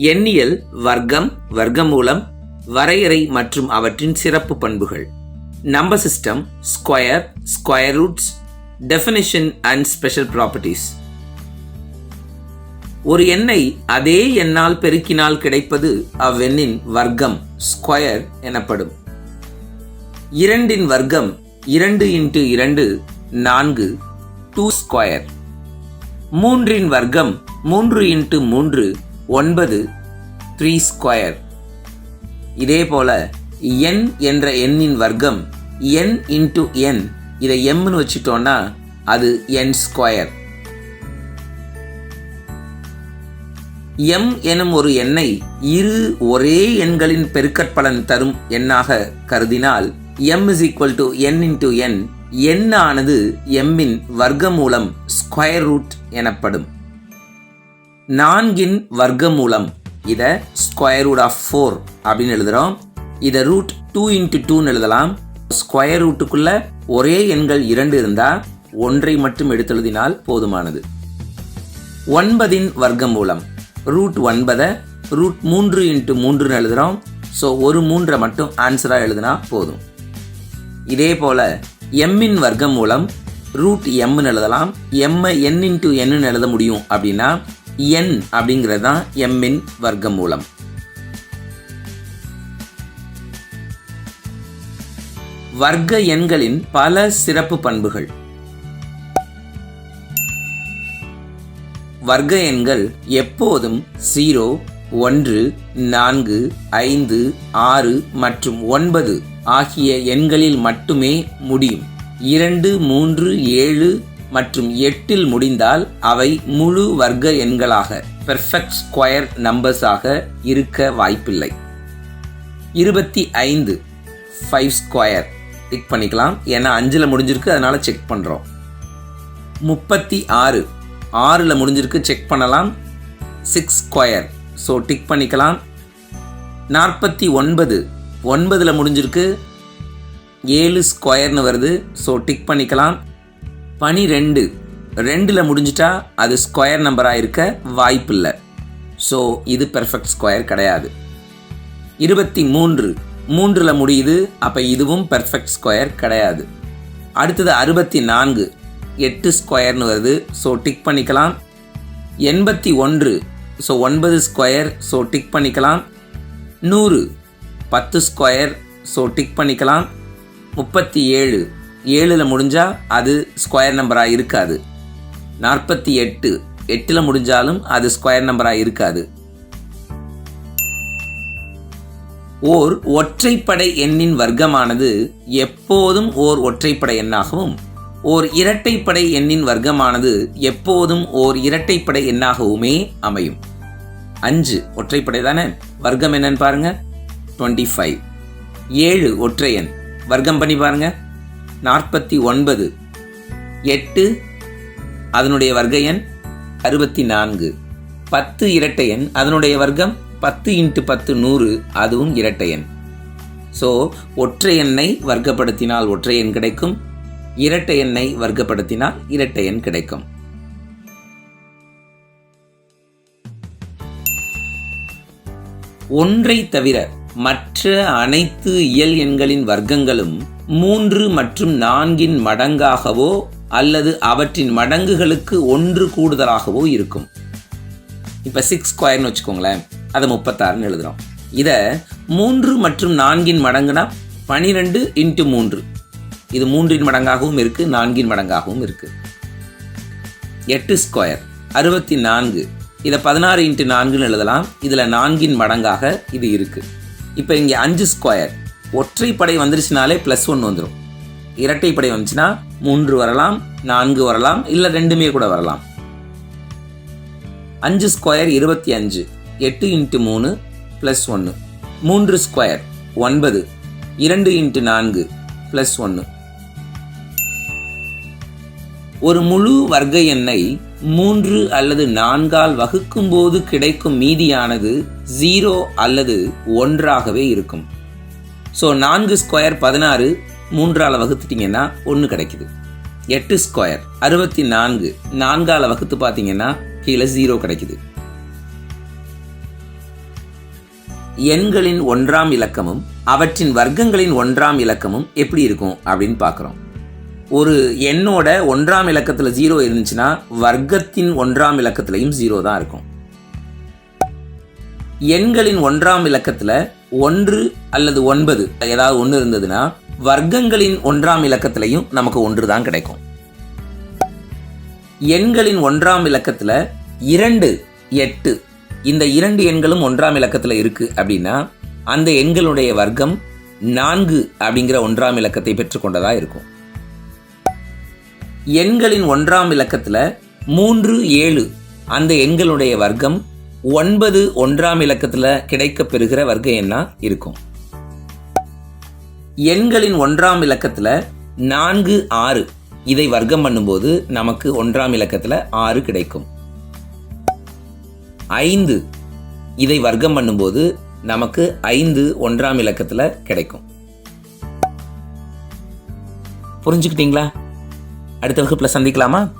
எண்ணியல் வர்க்கம் வர்க்கமூலம் வரையறை மற்றும் அவற்றின் சிறப்பு பண்புகள். Number system square square roots definition and special properties ஒரு எண்ணை அதே எண்ணால் பெருக்கினால் கிடைப்பது அவ்வெண்ணின் வர்க்கம் ஸ்கொயர் எனப்படும். இரண்டின் வர்க்கம் இரண்டு இன்ட்டு இரண்டு நான்கு டூ ஸ்கொயர் மூன்றின் வர்க்கம் மூன்று இன்ட்டு மூன்று ஒன்பது த்ரீ ஸ்கொயர் இதே போல என்ற எண்ணின் வர்க்கம் என் இன்டு என் இதை எம்னு வச்சுட்டோம்னா அது என் ஸ்கொயர் எம் எனும் ஒரு எண்ணை இரு ஒரே எண்களின் பெருக்கற்பலன் தரும் எண்ணாக கருதினால் M is equal to N into N எண்ணானது ஆனது வர்க்கமூலம் ஸ்கொயர் ரூட் எனப்படும். நான்கின் வர்க்கமூலம். இதை ஸ்கொயர் ரூட் ஆஃப் ஃபோர் அப்படின்னு எழுதுகிறோம் இதை ரூட் டூ இன்ட்டு டூன்னு எழுதலாம். ஸ்கொயர் ரூட்டுக்குள்ள ஒரே எண்கள் இரண்டு இருந்தால் ஒன்றை மட்டும் எடுத்தெழுதினால் போதுமானது. ஒன்பதின் வர்க்கமூலம். ரூட் ஒன்பதை ரூட் மூன்று இன்ட்டு மூன்றுன்னு எழுதுகிறோம் ஸோ ஒரு மூன்றை மட்டும் ஆன்சராக எழுதினா போதும். இதே போல் எம்மின் வர்க்கமூலம் ரூட் எம்னு எழுதலாம். எம்மை என் இன்ட்டு என்னன்னு எழுத முடியும் அப்படின்னா என் அப்படிங்கிறது தான் எம்மின் வர்க்கமூலம். வர்க்க எண்களின் பல சிறப்பு பண்புகள். வர்க்க எண்கள் எப்போதும் ஜீரோ ஒன்று நான்கு ஐந்து ஆறு மற்றும் ஒன்பது ஆகிய எண்களில் மட்டுமே முடியும். இரண்டு மூன்று ஏழு மற்றும் எட்டில் முடிந்தால் அவை முழு வர்க்க எண்களாக பெர்ஃபெக்ட் ஸ்கொயர் நம்பர்ஸாக இருக்க வாய்ப்பில்லை. இருபத்தி ஐந்து ஃபைவ் ஸ்கொயர் டிக் பண்ணிக்கலாம். ஏன்னா அஞ்சில் முடிஞ்சிருக்கு அதனால் செக் பண்ணுறோம் முப்பத்தி ஆறு ஆறில் முடிஞ்சிருக்கு செக் பண்ணலாம். சிக்ஸ் ஸ்கொயர் ஸோ டிக் பண்ணிக்கலாம். நாற்பத்தி ஒன்பது ஒன்பதில் முடிஞ்சிருக்கு ஏழு ஸ்கொயர்னு வருது. ஸோ டிக் பண்ணிக்கலாம். பனிரெண்டு ரெண்டில் முடிஞ்சிட்டா அது ஸ்கொயர் நம்பராக இருக்க வாய்ப்பில்லை. ஸோ இது பெர்ஃபெக்ட் ஸ்கொயர் கிடையாது. இருபத்தி மூன்று. மூன்றில் முடியுது அப்போ இதுவும் பெர்ஃபெக்ட் ஸ்கொயர் கிடையாது. அடுத்தது அறுபத்தி நான்கு. எட்டு ஸ்கொயர்னு வருது ஸோ டிக் பண்ணிக்கலாம். எண்பத்தி ஒன்று. ஸோ ஒன்பது ஸ்கொயர் ஸோ டிக் பண்ணிக்கலாம். நூறு. பத்து ஸ்கொயர் ஸோ டிக் பண்ணிக்கலாம். முப்பத்தி ஏழு. ஏழில் முடிஞ்சால் அது ஸ்கொயர் நம்பராக இருக்காது. நாற்பத்தி எட்டு எட்டில் முடிஞ்சாலும் அது ஸ்கொயர் நம்பராக இருக்காது. ஓர் ஒற்றைப்படை எண்ணின் வர்க்கமானது எப்போதும் ஓர் ஒற்றைப்படை எண்ணாகவும் ஓர் இரட்டைப்படை எண்ணின் வர்க்கமானது எப்போதும் ஓர் இரட்டைப்படை எண்ணாகவுமே அமையும். அஞ்சு ஒற்றைப்படை தானே? வர்க்கம் என்னன்னு பாருங்க. டுவெண்ட்டி ஃபைவ் ஏழு ஒற்றை எண். வர்க்கம் பண்ணி பாருங்கள் நாற்பத்தி ஒன்பது. எட்டு அதனுடைய வர்க்க எண் அறுபத்தி நான்கு. பத்து இரட்டை எண் அதனுடைய வர்க்கம் பத்து இன்ட்டு பத்து நூறு அதுவும் இரட்டை எண். ஸோ ஒற்றை எண்ணை வர்க்கப்படுத்தினால் ஒற்றை எண் கிடைக்கும். இரட்டை எண்ணை வர்க்கப்படுத்தினால் இரட்டை எண் கிடைக்கும். ஒன்றை தவிர மற்ற அனைத்து இயல் எண்களின் வர்க்கங்களும் மூன்று மற்றும் நான்கின் மடங்காகவோ அல்லது அவற்றின் மடங்குகளுக்கு ஒன்று கூடுதலாகவோ இருக்கும். இப்போ சிக்ஸ் ஸ்கொயர்னு வச்சுக்கோங்களேன். அதை முப்பத்தாறுன்னு எழுதுகிறோம் இதை மூன்று மற்றும் நான்கின் மடங்குனா பனிரெண்டு இன்ட்டு மூன்று. இது மூன்றின் மடங்காகவும் இருக்குது நான்கின் மடங்காகவும் இருக்குது எட்டு ஸ்கொயர் அறுபத்தி நான்கு இதை பதினாறு இன்ட்டு நான்குன்னு எழுதலாம். இதில் நான்கின் மடங்காக இது இருக்குது இப்போ இங்கே அஞ்சு ஸ்கொயர் ஒற்றைப்படை வந்துருச்சுனாலே ப்ளஸ் ஒன் வந்துடும் இரட்டைப்படை வந்துச்சுன்னா மூன்று வரலாம் நான்கு வரலாம் இல்லை ரெண்டுமே கூட வரலாம். அஞ்சு ஸ்கொயர் இருபத்தி அஞ்சு எட்டு இன்ட்டு மூணு ப்ளஸ் ஒன்று மூன்று ஸ்கொயர் ஒன்பது. இரண்டு இன்ட்டு நான்கு ப்ளஸ் ஒன்று ஒரு முழு வர்க்க எண்ணை மூன்று அல்லது நான்கால் வகுக்கும்போது கிடைக்கும் மீதியானது ஜீரோ அல்லது ஒன்றாகவே இருக்கும். ஸோ நான்கு ஸ்கொயர் பதினாறு மூன்றால் வகுத்துட்டிங்கன்னா ஒன்று கிடைக்குது. எட்டு ஸ்கொயர் அறுபத்தி நான்கு நான்கால் வகுத்து பார்த்தீங்கன்னா கீழே ஜீரோ கிடைக்குது. எண்களின் ஒன்றாம் இலக்கமும் அவற்றின் வர்க்கங்களின் ஒன்றாம் இலக்கமும் எப்படி இருக்கும் அப்படின்னு பார்க்குறோம். ஒரு எண்ணோட ஒன்றாம் இலக்கத்தில் ஜீரோ இருந்துச்சுன்னா வர்க்கத்தின் ஒன்றாம் இலக்கத்திலையும் ஜீரோ தான் இருக்கும். எண்களின் ஒன்றாம் இலக்கத்தில் ஒன்று அல்லது ஒன்பது. ஏதாவது ஒன்று இருந்ததுன்னா வர்க்கங்களின் ஒன்றாம் இலக்கத்திலையும் நமக்கு ஒன்று தான் கிடைக்கும். எண்களின் ஒன்றாம் இலக்கத்தில் இரண்டு எட்டு. இந்த இரண்டு எண்களும் ஒன்றாம் இலக்கத்தில் இருக்கு அப்படின்னா அந்த எண்களுடைய வர்க்கம் நான்கு அப்படிங்கிற ஒன்றாம் இலக்கத்தை பெற்றுக்கொண்டதா இருக்கும். எண்களின் ஒன்றாம் இலக்கத்தில் மூன்று ஏழு. அந்த எண்களுடைய வர்க்கம் ஒன்பது ஒன்றாம் இலக்கத்தில் கிடைக்க பெறுகிற வர்க்க எண்ணா இருக்கும். எண்களின் ஒன்றாம் இலக்கத்தில் நான்கு ஆறு இதை வர்க்கம் பண்ணும்போது நமக்கு ஒன்றாம் இலக்கத்தில் ஆறு கிடைக்கும். ஐந்து இதை வர்க்கம் பண்ணும்போது நமக்கு ஐந்து ஒன்றாம் இலக்கத்தில் கிடைக்கும். புரிஞ்சுக்கிட்டீங்களா? அடுத்த வகுப்பில் சந்திக்கலாமா?